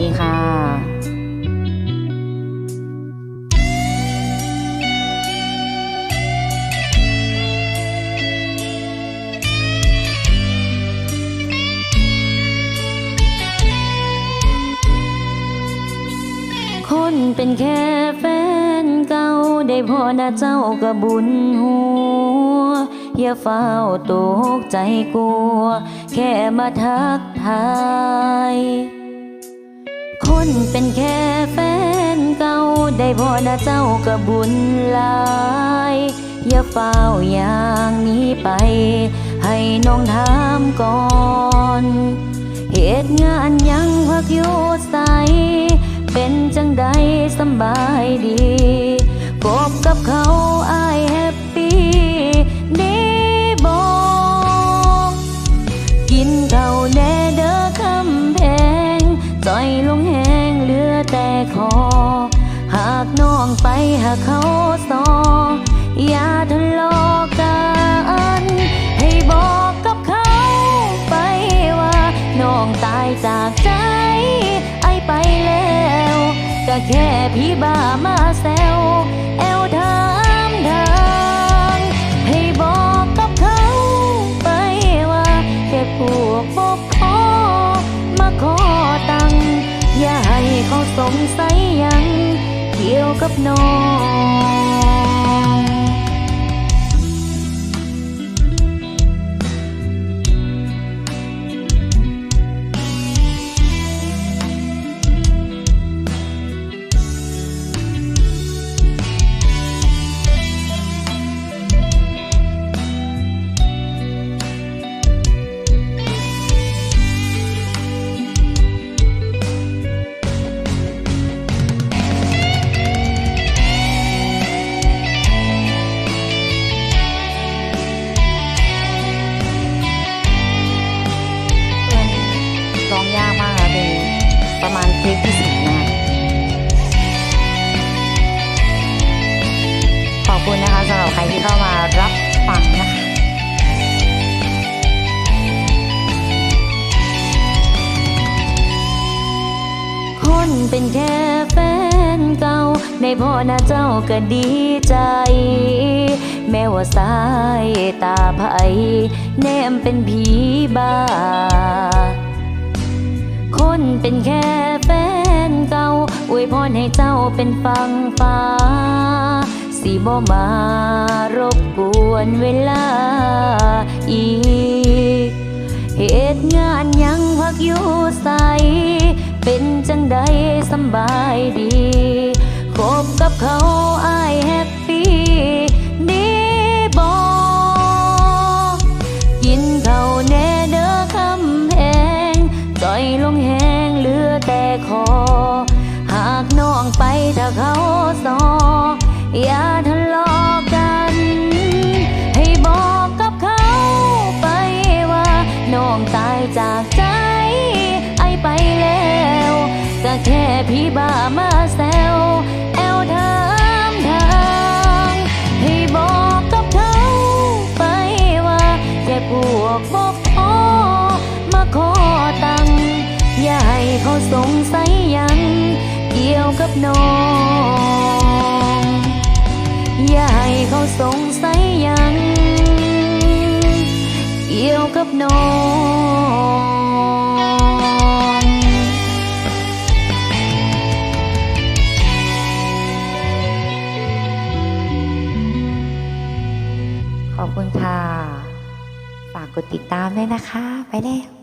ดีค่ะนเป็นแค่แฟนเก่าได้พอนะเจ้าก็บุญหัวอย่าเฝ้าตกใจกลัว แค่มาทักทาย นเป็นแค่แฟนเก่าได้พอนะเจ้าก็บุญหลายอย่าเฝ้าอย่างนี้ไป ให้น้องถามก่อนเหตุงานยังพักอยู่ใสเป็นจังใดสบายดี ลือแต่คอหากน้องไปหาเขาสออย่าทะเลาะกันให้บอกกับเขาไปว่า น้องตายจากใจ ไอไปแล้วก็แค่พี่บ้ามาแซวแอวถามทางให้บอกกับเขาไปว่าแค่พวกบกพอมาขอ เขาสงสัยยังเกี่ยวกับน้อง เป็นแค่แฟนเก่าในพ่อหน้าเจ้าก็ดีใจ แม้ว่าสายตาไผแนมเป็นผีบ้า คนเป็นแค่แฟนเก่าอวยพรให้เจ้าเป็นฟังฟ้าสิบ่มารบกวนเวลาอีกเหตุงานยังพักอยู่ใส เป็นจังใดสบายดีคบกับเขาอายแฮปปี้ดีบอกินเขาแน่เด้อคำแพงจอยลงแหงเหลือแต่คอ หากน้องไปถ้าเขาสออย่าทะ พี่บ้ามาแซวแอวถามทางให้บอกกับเขาไปว่าแค่พวกบอกพอมาขอตังค์อย่าให้เขาสงสัยยัง เกี่ยวกับน้อง อย่าให้เขาสงสัยยัง เกี่ยวกับน้อง ขอบคุณค่ะ ฝากกดติดตามด้วยนะคะ ไปแล้ว